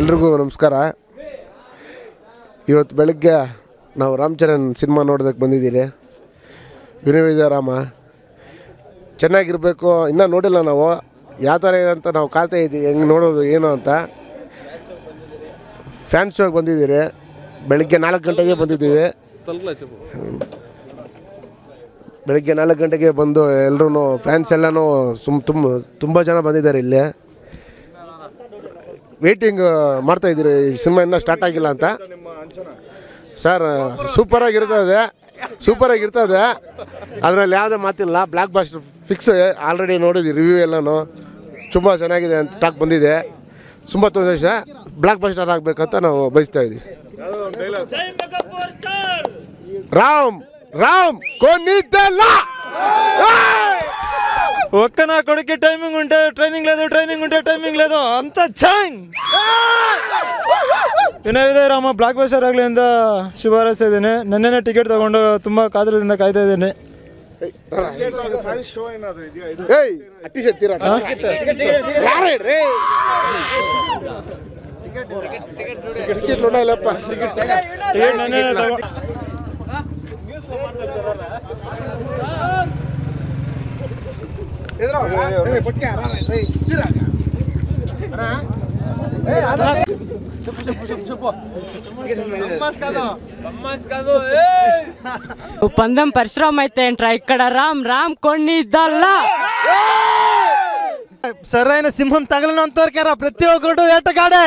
ಎಲ್ರಿಗೂ ನಮಸ್ಕಾರ. ಇವತ್ತು ಬೆಳಗ್ಗೆ ನಾವು ರಾಮಚರಣ್ ಸಿನಿಮಾ ನೋಡೋದಕ್ಕೆ ಬಂದಿದ್ದೀರಿ. ವಿನಯ ರಾಮ. ಚೆನ್ನಾಗಿರಬೇಕು, ಇನ್ನೂ ನೋಡಿಲ್ಲ ನಾವು. ಯಾವ ಥರ ಏನಂತ ನಾವು ಕಾಯ್ತಾ ಇದ್ದೀವಿ, ಹೆಂಗೆ ನೋಡೋದು, ಏನು ಅಂತ. ಫ್ಯಾನ್ ಶೋಗೆ ಬಂದಿದ್ದೀರಿ. ಬೆಳಗ್ಗೆ ನಾಲ್ಕು ಗಂಟೆಗೆ ಬಂದಿದ್ದೀವಿ. ಬೆಳಗ್ಗೆ ನಾಲ್ಕು ಗಂಟೆಗೆ ಬಂದು ಎಲ್ಲರೂ ಫ್ಯಾನ್ಸ್ ಎಲ್ಲನೂ ಸುಮ್ ತುಂಬ ತುಂಬ ಜನ ಬಂದಿದ್ದಾರೆ ಇಲ್ಲಿ. ವೇಟಿಂಗ್ ಮಾಡ್ತಾ ಇದ್ದೀರಿ. ಸಿನಿಮಾ ಇನ್ನೂ ಸ್ಟಾರ್ಟ್ ಆಗಿಲ್ಲ ಅಂತ. ಸರ್ ಸೂಪರಾಗಿರ್ತದೆ ಸೂಪರಾಗಿರ್ತದೆ ಅದರಲ್ಲಿ ಯಾವುದೇ ಮಾತಿಲ್ಲ. ಬ್ಲ್ಯಾಕ್ ಬಾಸ್ಟರ್ ಫಿಕ್ಸ್ ಆಲ್ರೆಡಿ ನೋಡಿದ್ವಿ ರಿವ್ಯೂ ಎಲ್ಲನೂ. ತುಂಬ ಚೆನ್ನಾಗಿದೆ ಅಂತ ಟಾಕ್ ಬಂದಿದೆ. ತುಂಬ ಸಂತೋಷ. ಬ್ಲ್ಯಾಕ್ ಬಾಸ್ಟರ್ ಆಗಬೇಕಂತ ನಾವು ಬಯಸ್ತಾ ಇದ್ದೀವಿ. ರಾಮ್ ರಾಮ್ ಕೊನ್ನಿದ್ದಲ್ಲ ఒక్క నా కొడుకు టైమింగ్ ఉంటే ట్రైనింగ్ లేదు ట్రైనింగ్ ఉంటే టైమింగ్ లేదు అంత ಚಾಂಗ್ ವಿನಯ್ ವಿಜಯ ರಾಮ ಬ್ಲಾಕ್ ಬಸ್ಟರ್ ಆಗಲಿ ಅಂತ ಶುಭ ಹಾರೈಸ್ತಾ ಇದ್ದೀನಿ ನೆನ್ನೆನೇ ಟಿಕೆಟ್ ತಗೊಂಡು ತುಂಬ ಕಾತರದಿಂದ ಕಾಯ್ತಾ ಇದ್ದೀನಿ ಏಯ್ ಅಟ್ಟಿ ಶಕ್ತಿ ಯಾರು ಹೇಳ್ರಿ ಟಿಕೆಟ್ పందం పరిశ్రమ అయితే ఏంట్రా ఇక్కడ రామ్ రామ్ కొన్ని ఇద్దల్లా సరైన సింహం తగలనంత వరకేరా ప్రతి ఒక్కడు ఎట్టగాడే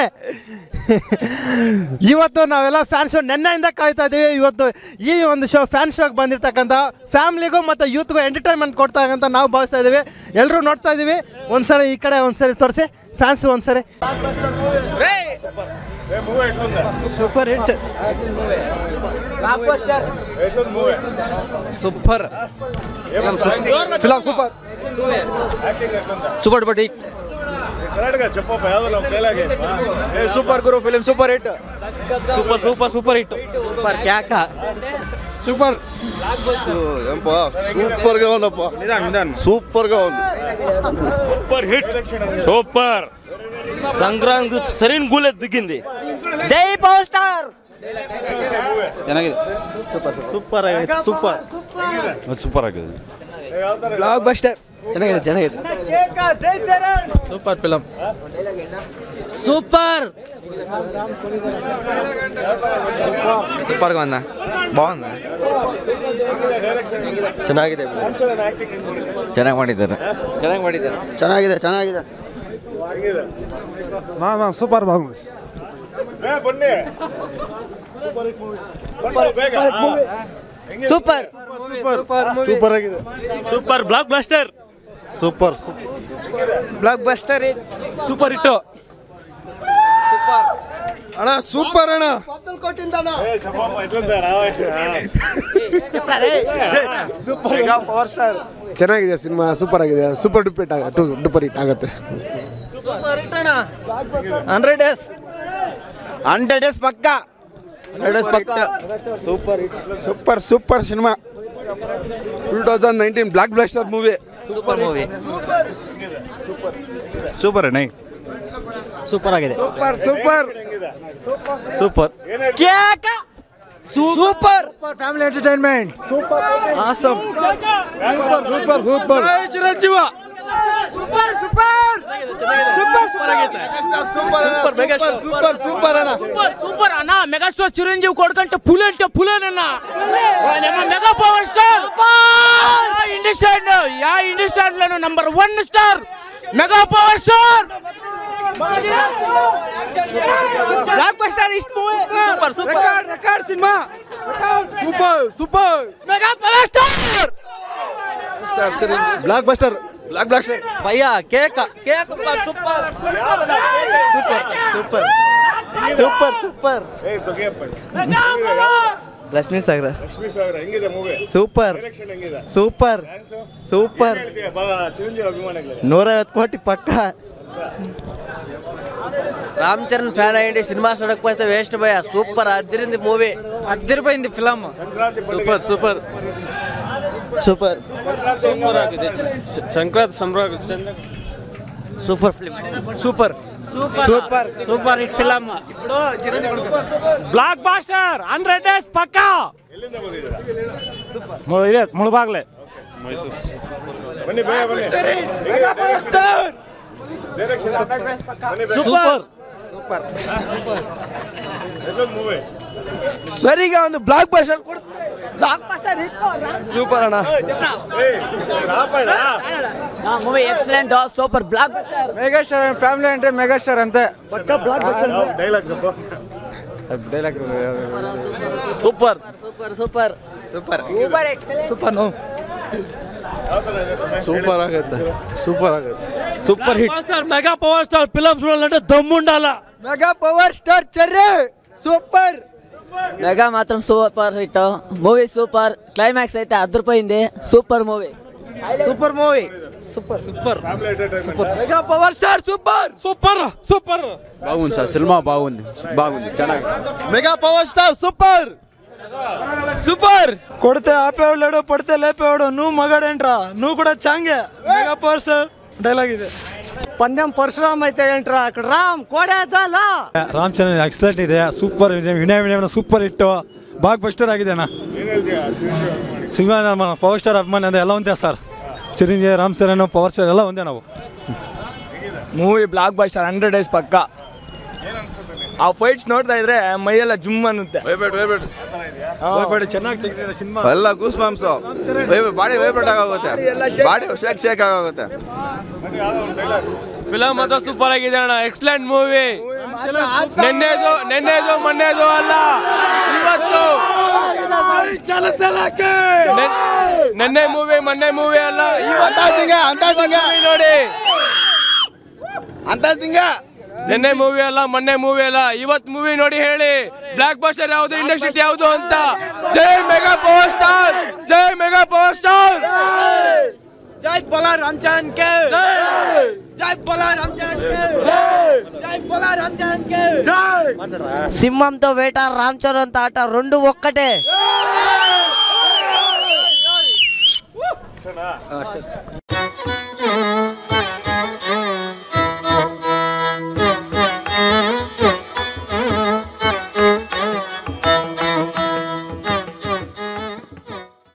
ಇವತ್ತು ನಾವೆಲ್ಲ ಫ್ಯಾನ್ ಶೋ ನೆನ್ನೆಯಿಂದ ಕಾಯ್ತಾ ಇದ್ದೀವಿ ಇವತ್ತು ಈ ಒಂದು ಶೋ ಫ್ಯಾನ್ ಶೋಗೆ ಬಂದಿರತಕ್ಕಂಥ ಫ್ಯಾಮ್ಲಿಗೂ ಮತ್ತು ಯೂತ್ಗೂ ಎಂಟರ್ಟೈನ್ಮೆಂಟ್ ಕೊಡ್ತಾ ಅಂತ ನಾವು ಭಾವಿಸ್ತಾ ಇದ್ದೀವಿ ಎಲ್ಲರೂ ನೋಡ್ತಾ ಇದ್ದೀವಿ ಒಂದ್ಸರಿ ಈ ಕಡೆ ಒಂದ್ಸರಿ ತೋರಿಸಿ. ಫ್ಯಾನ್ಸ್ ಒಂದ್ಸರಿ. Super hit super super super ಬಡ್ಡಿ సూపర్ గురు film super hit. Super super super hit. Super క్యాక. Super. సూపర్గా ఉందప్పా. సూపర్గా ఉంది. Super hit. సూపర్. సంక్రాంతి సరైన ಗುಲೆ దిగింది. జై power star. Super super. Super. Super. Super blockbuster ಚೆನ್ನಾಗಿದೆ ಚೆನ್ನಾಗಿದೆ. Super film super. ಸೂಪರ್ ಬಂದ. ಬಾಗುಂದ ಚೆನ್ನಾಗಿದೆ ಚೆನ್ನಾಗಿ ಮಾಡಿದ್ದಾರೆ. ಚೆನ್ನಾಗಿ ಮಾಡಿದ್ದಾರೆ. ಚೆನ್ನಾಗಿದೆ ಚೆನ್ನಾಗಿದೆ. ಮಾ ಮಾ ಸೂಪರ್ ಬಾಗುಂದ ಬನ್ನಿ. ಸೂಪರ್ ಸೂಪರ್ ಸೂಪರ್ ಆಗಿದೆ super block blaster super block blaster super hit ಅಣ್ಣ ಸೂಪರ್ ಅಣ್ಣ ಸೂಪರ್ ಪವರ್ ಸ್ಟಾರ್ ಚೆನ್ನಾಗಿದೆ ಸಿನಿಮಾ ಸೂಪರ್ ಆಗಿದೆ ಸೂಪರ್ ಡುಪೇಟ್ ಡುಪರ್ ಹಿಟ್ ಆಗುತ್ತೆ ಹಂಡ್ರೆಡ್ ಡೇಸ್ ಹಂಡ್ರೆಡ್ ಡೇಸ್ ಪಕ್ಕ ಲೇಟೆಸ್ಟ್ ಪಕ್ಕ super super super cinema two thousand nineteen block blaster movie super movie super ಅಣ್ಣ ಸೂಪರ್ ಆಗಿದೆ super super super cake super family entertainment super awesome super super super Chiranjeevi super super super super super ಅಣ್ಣ. Super super ಅಣ್ಣ megastar Chiranjeevi ಕೊಡ್ಕಂಟ ಪುಲೆಟ್ ಪುಲನ್ ಅಣ್ಣ ನಮ್ಮ mega power star. ಇಂಡಿ ಸ್ಟ್ಯಾಂಡ್ ಯಾ ಇಂಡಿ stand number one star mega power star. Blockbuster ಇಷ್ಟು super super. Cinema. Super super. Mega power star. Blockbuster block block sir பையா கேக்கா cake super super super super super ಏ ತೊಗೆಯಪ್ಪ ಲಕ್ಷ್ಮೀ ಸಾಗರ ಲಕ್ಷ್ಮೀ ಸಾಗರ ಹೆಂಗಿದೆ movie super super super Chiranjeevi ಅಭಿಮಾನಿಗಳು ನೂರೈವತ್ತು ಕೋಟಿ ಪಕ್ಕ Ram Charan fan ಆಗಿ ಸಿನಿಮಾ ಸೊಡಕ್ ಬರ್ತದೆ ವೇಸ್ಟ್ ಭಯ ಸೂಪರ್ ಅದ್ರಿಂದ ಮೂವಿ ಅದ್ದಿರ ಬೈಂದು film super super super super ಆಗಿದೆ ಸಂಕ್ರಾಂತಿ ಸಂಭ್ರಮ super film super super super hit film blockbuster hundred days ಪಕ್ಕ. ಇದೆ ಮುಳಬಾಗ್ಲೆ ಸೂಪರ್ ಸರಿಗ ಒಂದು ಬ್ಲಾಕ್ ಬಸ್ಟರ್ ಸೂಪರ್ ಅಣ್ಣ movie excellent super block megastar family ಅಂದ್ರೆ ಮೆಗಾಸ್ಟಾರ್ ಅಂತೆ super super super super no super ಆಗತ್ತೆ ಸೂಪರ್ ಆಗತ್ತೆ super hit star mega power star films అంటే దమ్ముండాల mega power star Cherry super mega మాత్రం super hit movie super climax అయితే అదిరిపోయింది super movie super movie super super mega power star super super super బాగుంది sir సినిమా బాగుంది బాగుంది ಚೆನ್ನಾಗಿ mega power star super super కొడితే ఆపేవాడు పడితే లేపేవాడు నువ్వు మగాడేంట్రా నువ్వు కూడా చాంగే మెగా పవర్ స్టార్ డైలాగ్ ಇದೆ ಪಂದ್ಯಂ ಪರಶುರಾಮ್ ಐತೆ ಎಂಟ್ರ. ರಾಮ್ ಕೋಡೆ ಅಲ್ಲ ರಾಮ್ ಚಂದ್ರ ಎಕ್ಸಲೆಂಟ್ ಇದೆ. ಸೂಪರ್ ವಿನಯ ವಿನಯನ ಸೂಪರ್ ಹಿಟ್ಟು. ಬಾಗ್ ಬಸ್ಟರ್ ಆಗಿದೆ ಅಣ್ಣ. ಸಿನಿಮಾ ಪವರ್ ಸ್ಟಾರ್ ಅಭಿಮಾನಿ ಅಂದ್ರೆ ಎಲ್ಲ ಒಂದೇ sir Chiranjeevi Ram Charan power star ಎಲ್ಲ ಒಂದೇ ನಾವು. Movie blockbuster hundred days ಪಕ್ಕ. ಆ ಫೈಟ್ಸ್ ನೋಡ್ತಾ ಇದ್ರೆ ಮೈಯೆಲ್ಲ ಜುಮ್ ಅನ್ನುತ್ತೆ. ಚೆನ್ನಾಗಿ ಸಿನಿಮಾ. ಎಲ್ಲ ಗೂಸ್ ಮಾಂಸು ಬಾಡಿ ವೈಬ್ರೇಟ್ ಆಗೋಗುತ್ತೆ. ಬಾಡಿ ಶೇಕ್ ಶೇಕ್ ಆಗೋಗುತ್ತೆ. ಫಿಲಮ್ ಅದ ಸೂಪರ್ ಆಗಿದೆ ಅಣ್ಣ. ಎಕ್ಸಲೆಂಟ್ ಮೂವಿ ನೆನ್ನೆದು ನೆನ್ನೆದು ಮೊನ್ನೆದು ಅಲ್ಲ. ಇವತ್ತು. ನೆನ್- ನೆನ್ನೆ ಮೂವಿ ಮೊನ್ನೆ ಮೂವಿ ಅಲ್ಲ. ಅಂತ ಸಿಂಗ ಅಂತ ಸಿಂಗ ನೋಡಿ. ಅಂತ ಸಿಂಗ ನೆನ್ನೆ ಮೂವಿ ಅಲ್ಲ ಮೊನ್ನೆ ಮೂವಿ ಅಲ್ಲ. ಇವತ್ ಮೂವಿ ನೋಡಿ ಹೇಳಿ. ಬ್ಲಾಕ್ ಬಸ್ಟರ್ ಯಾವ್ದು ಇಂಡಸ್ಟ್ರಿ ಯಾವ್ದು ಅಂತ. ಜೈ ಮೆಗಾ ಪವರ್ ಸ್ಟಾರ್ ಜೈ ಮೆಗಾ ಪವರ್ ಸ್ಟಾರ್ జై పొలా రామచరణ్ కే జై పొలా రామచరణ్ కే జై పొలా రామచరణ్ కే సింహంతో వేట రామ్ చరణ్తో ఆట రెండు ఒక్కటే. అష్టనా